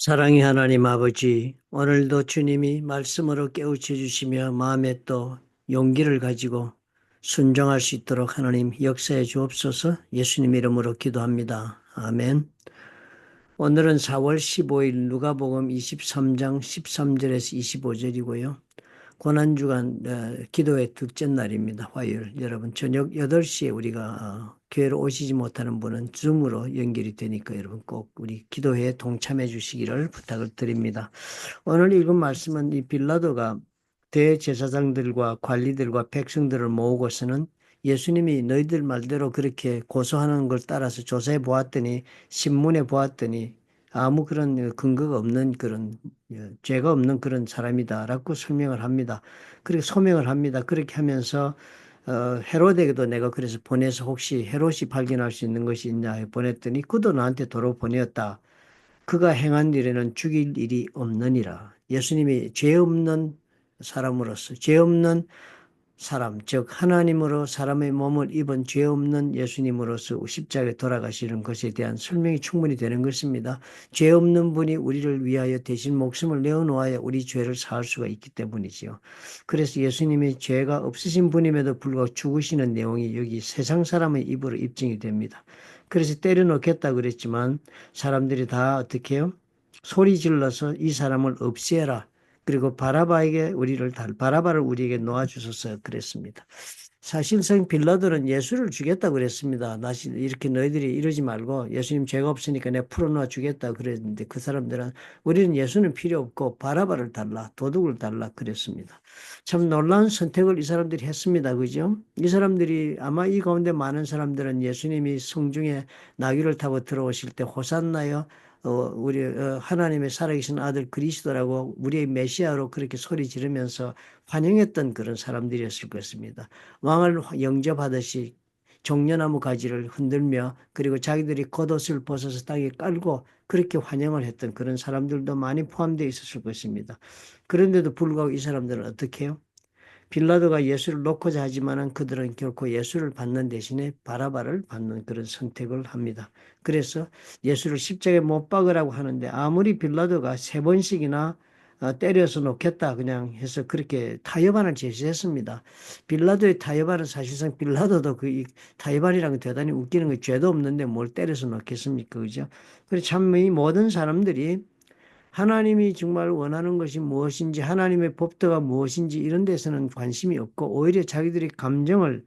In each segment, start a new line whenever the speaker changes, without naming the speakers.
사랑의 하나님 아버지, 오늘도 주님이 말씀으로 깨우쳐 주시며 마음에 또 용기를 가지고 순종할 수 있도록 하나님 역사해 주옵소서 예수님 이름으로 기도합니다. 아멘. 오늘은 4월 15일 누가복음 23장 13절에서 25절이고요. 고난주간 어, 기도의 둘째 날입니다. 화요일. 여러분 저녁 8시에 우리가 어, 교회로 오시지 못하는 분은 줌으로 연결이 되니까 여러분 꼭 우리 기도회에 동참해 주시기를 부탁을 드립니다. 오늘 읽은 말씀은 이 빌라도가 대제사장들과 관리들과 백성들을 모으고서는 예수님이 너희들 말대로 그렇게 고소하는 걸 따라서 조사해 보았더니 신문에 보았더니 아무 그런 근거가 없는 그런 예, 죄가 없는 그런 사람이다라고 설명을 합니다. 그렇게 소명을 합니다. 그렇게 하면서 어, 헤로데에게도 내가 그래서 보내서 혹시 헤롯이 발견할 수 있는 것이 있냐 보냈더니 그도 나한테 도로 보내었다. 그가 행한 일에는 죽일 일이 없느니라. 예수님이 죄 없는 사람으로서 죄 없는 사람, 즉 하나님으로 사람의 몸을 입은 죄 없는 예수님으로서 십자가에 돌아가시는 것에 대한 설명이 충분히 되는 것입니다. 죄 없는 분이 우리를 위하여 대신 목숨을 내어놓아야 우리 죄를 사할 수가 있기 때문이지요. 그래서 예수님이 죄가 없으신 분임에도 불구하고 죽으시는 내용이 여기 세상 사람의 입으로 입증이 됩니다. 그래서 때려놓겠다 그랬지만 사람들이 다 어떻게 해요? 소리 질러서 이 사람을 없애라. 그리고 바라바에게 우리를 달 바라바를 우리에게 놓아 주셔서 그랬습니다. 사실상 빌라도는 예수를 주겠다 그랬습니다. 다시 이렇게 너희들이 이러지 말고 예수님 죄가 없으니까 내가 풀어놔 주겠다 그랬는데 그 사람들은 우리는 예수는 필요 없고 바라바를 달라 도둑을 달라 그랬습니다. 참 놀라운 선택을 이 사람들이 했습니다. 그죠? 이 사람들이 아마 이 가운데 많은 사람들은 예수님이 성중에 나귀를 타고 들어오실 때 호산나요 어, 우리 어, 하나님의 살아계신 아들 그리스도라고 우리의 메시아로 그렇게 소리 지르면서 환영했던 그런 사람들이었을 것입니다. 왕을 영접하듯이 종려나무 가지를 흔들며 그리고 자기들이 겉옷을 벗어서 땅에 깔고 그렇게 환영을 했던 그런 사람들도 많이 포함되어 있었을 것입니다. 그런데도 불구하고 이 사람들은 어떻게 해요? 빌라도가 예수를 놓고자 하지만은 그들은 결코 예수를 받는 대신에 바라바를 받는 그런 선택을 합니다. 그래서 예수를 십자가에 못 박으라고 하는데 아무리 빌라도가 세 번씩이나 어, 때려서 놓겠다 그냥 해서 그렇게 타협안을 제시했습니다. 빌라도의 타협안은 사실상 빌라도도 그 타협안이라는 게 대단히 웃기는 거 죄도 없는데 뭘 때려서 놓겠습니까, 그죠? 그래 참이 모든 사람들이 하나님이 정말 원하는 것이 무엇인지 하나님의 법도가 무엇인지 이런 데서는 관심이 없고 오히려 자기들이 감정을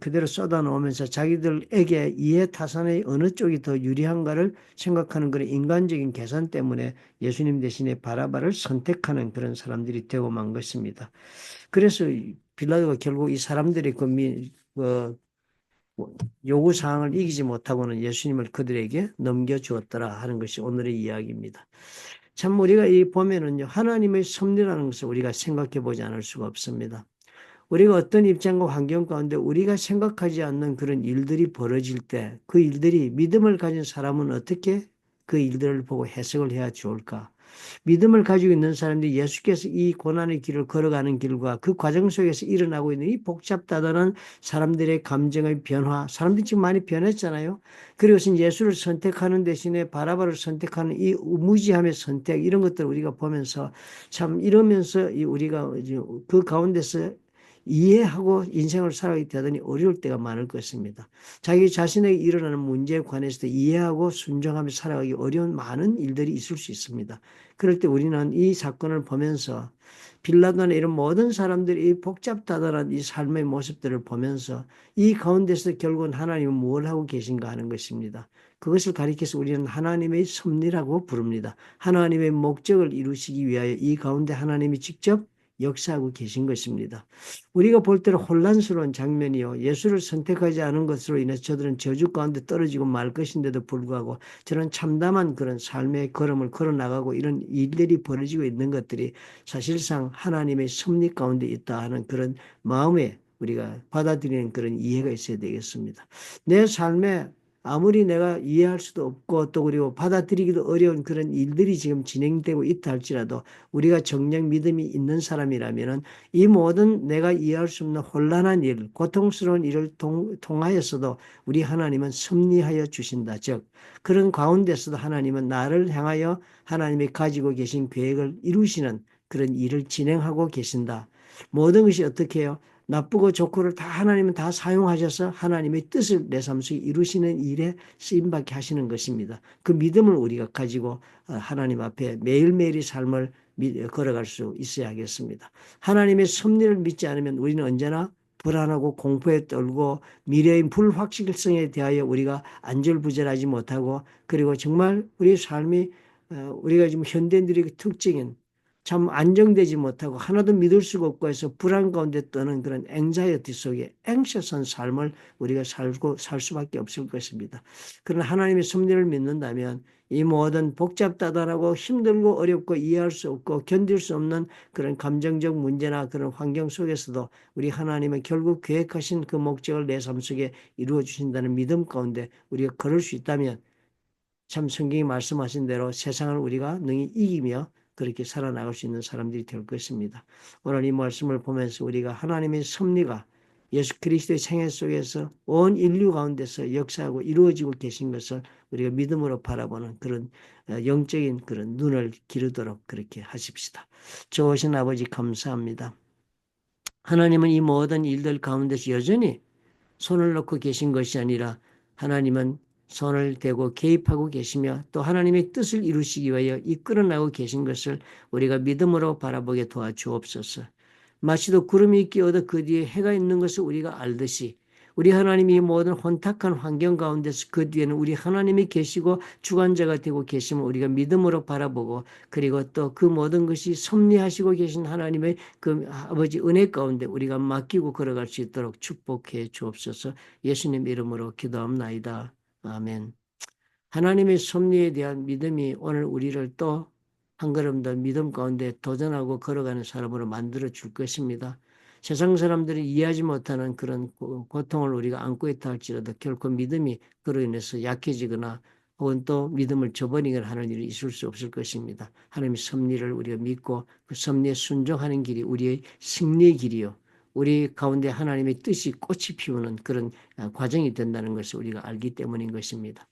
그대로 쏟아놓으면서 자기들에게 이해 타산의 어느 쪽이 더 유리한가를 생각하는 그런 인간적인 계산 때문에 예수님 대신에 바라바를 선택하는 그런 사람들이 되고 만 것입니다. 그래서 빌라도가 결국 이 사람들이 그, 미, 그 요구 사항을 이기지 못하고는 예수님을 그들에게 넘겨주었더라 하는 것이 오늘의 이야기입니다. 참 우리가 이 보면은요 하나님의 섭리라는 것을 우리가 생각해 보지 않을 수가 없습니다. 우리가 어떤 입장과 환경 가운데 우리가 생각하지 않는 그런 일들이 벌어질 때 그 일들이 믿음을 가진 사람은 어떻게 그 일들을 보고 해석을 해야 좋을까? 믿음을 가지고 있는 사람들이 예수께서 이 고난의 길을 걸어가는 길과 그 과정 속에서 일어나고 있는 이 복잡다단한 사람들의 감정의 변화, 사람들이 지금 많이 변했잖아요. 그리고 예수를 선택하는 대신에 바라바를 선택하는 이 무지함의 선택, 이런 것들을 우리가 보면서 참 이러면서 우리가 그 가운데서 이해하고 인생을 살아가게 되더니 어려울 때가 많을 것입니다. 자기 자신에게 일어나는 문제에 관해서도 이해하고 순종하며 살아가기 어려운 많은 일들이 있을 수 있습니다. 그럴 때 우리는 이 사건을 보면서 빌라도나 이런 모든 사람들이 복잡다단한 이 삶의 모습들을 보면서 이 가운데서 결국은 하나님은 뭘 하고 계신가 하는 것입니다. 그것을 가리켜서 우리는 하나님의 섭리라고 부릅니다. 하나님의 목적을 이루시기 위하여 이 가운데 하나님이 직접 역사하고 계신 것입니다. 우리가 볼 때는 혼란스러운 장면이요. 예수를 선택하지 않은 것으로 인해서 저들은 저주 가운데 떨어지고 말 것인데도 불구하고 저는 참담한 그런 삶의 걸음을 걸어 나가고 이런 일들이 벌어지고 있는 것들이 사실상 하나님의 섭리 가운데 있다 하는 그런 마음에 우리가 받아들이는 그런 이해가 있어야 되겠습니다. 내 삶에 아무리 내가 이해할 수도 없고 또 그리고 받아들이기도 어려운 그런 일들이 지금 진행되고 있다 할지라도 우리가 정녕 믿음이 있는 사람이라면은 이 모든 내가 이해할 수 없는 혼란한 일, 고통스러운 일을 통, 통하여서도 우리 하나님은 섭리하여 주신다. 즉 그런 가운데서도 하나님은 나를 향하여 하나님이 가지고 계신 계획을 이루시는 그런 일을 진행하고 계신다. 모든 것이 어떻게 해요? 나쁘고 좋고를 다 하나님은 다 사용하셔서 하나님의 뜻을 내 삶 속에 이루시는 일에 쓰임받게 하시는 것입니다. 그 믿음을 우리가 가지고 어, 하나님 앞에 매일매일의 삶을 걸어갈 수 있어야겠습니다. 하나님의 섭리를 믿지 않으면 우리는 언제나 불안하고 공포에 떨고 미래의 불확실성에 대하여 우리가 안절부절하지 못하고 그리고 정말 우리 삶이 어, 우리가 지금 현대인들의 특징인 참 안정되지 못하고 하나도 믿을 수가 없고 해서 불안 가운데 떠는 그런 앵자이어티 속에 앵셔스한 삶을 우리가 살고 살 수밖에 없을 것입니다. 그러나 하나님의 섭리를 믿는다면 이 모든 복잡다단하고 힘들고 어렵고 이해할 수 없고 견딜 수 없는 그런 감정적 문제나 그런 환경 속에서도 우리 하나님은 결국 계획하신 그 목적을 내 삶 속에 이루어 주신다는 믿음 가운데 우리가 걸을 수 있다면 참 성경이 말씀하신 대로 세상을 우리가 능히 이기며 그렇게 살아나갈 수 있는 사람들이 될 것입니다. 오늘 이 말씀을 보면서 우리가 하나님의 섭리가 예수 그리스도의 생애 속에서 온 인류 가운데서 역사하고 이루어지고 계신 것을 우리가 믿음으로 바라보는 그런 어, 영적인 그런 눈을 기르도록 그렇게 하십시다. 좋으신 아버지 감사합니다. 하나님은 이 모든 일들 가운데서 여전히 손을 놓고 계신 것이 아니라 하나님은 손을 대고 개입하고 계시며 또 하나님의 뜻을 이루시기 위하여 이끌어 나고 계신 것을 우리가 믿음으로 바라보게 도와주옵소서. 마치도 구름이 얻어 그 뒤에 해가 있는 것을 우리가 알듯이 우리 하나님이 모든 혼탁한 환경 가운데서 그 뒤에는 우리 하나님이 계시고 주관자가 되고 계심을 우리가 믿음으로 바라보고 그리고 또 그 모든 것이 섭리하시고 계신 하나님의 그 아버지 은혜 가운데 우리가 맡기고 걸어갈 수 있도록 축복해 주옵소서 예수님 이름으로 기도합나이다. 아멘. 하나님의 섭리에 대한 믿음이 오늘 우리를 또 한 걸음 더 믿음 가운데 도전하고 걸어가는 사람으로 만들어 줄 것입니다. 세상 사람들이 이해하지 못하는 그런 고통을 우리가 안고 있다 할지라도 결코 믿음이 그로 인해서 약해지거나 혹은 또 믿음을 저버리거나 하는 일이 있을 수 없을 것입니다. 하나님의 섭리를 우리가 믿고 그 섭리에 순종하는 길이 우리의 승리의 길이요. 우리 가운데 하나님의 뜻이 꽃이 피우는 그런 아, 과정이 된다는 것을 우리가 알기 때문인 것입니다.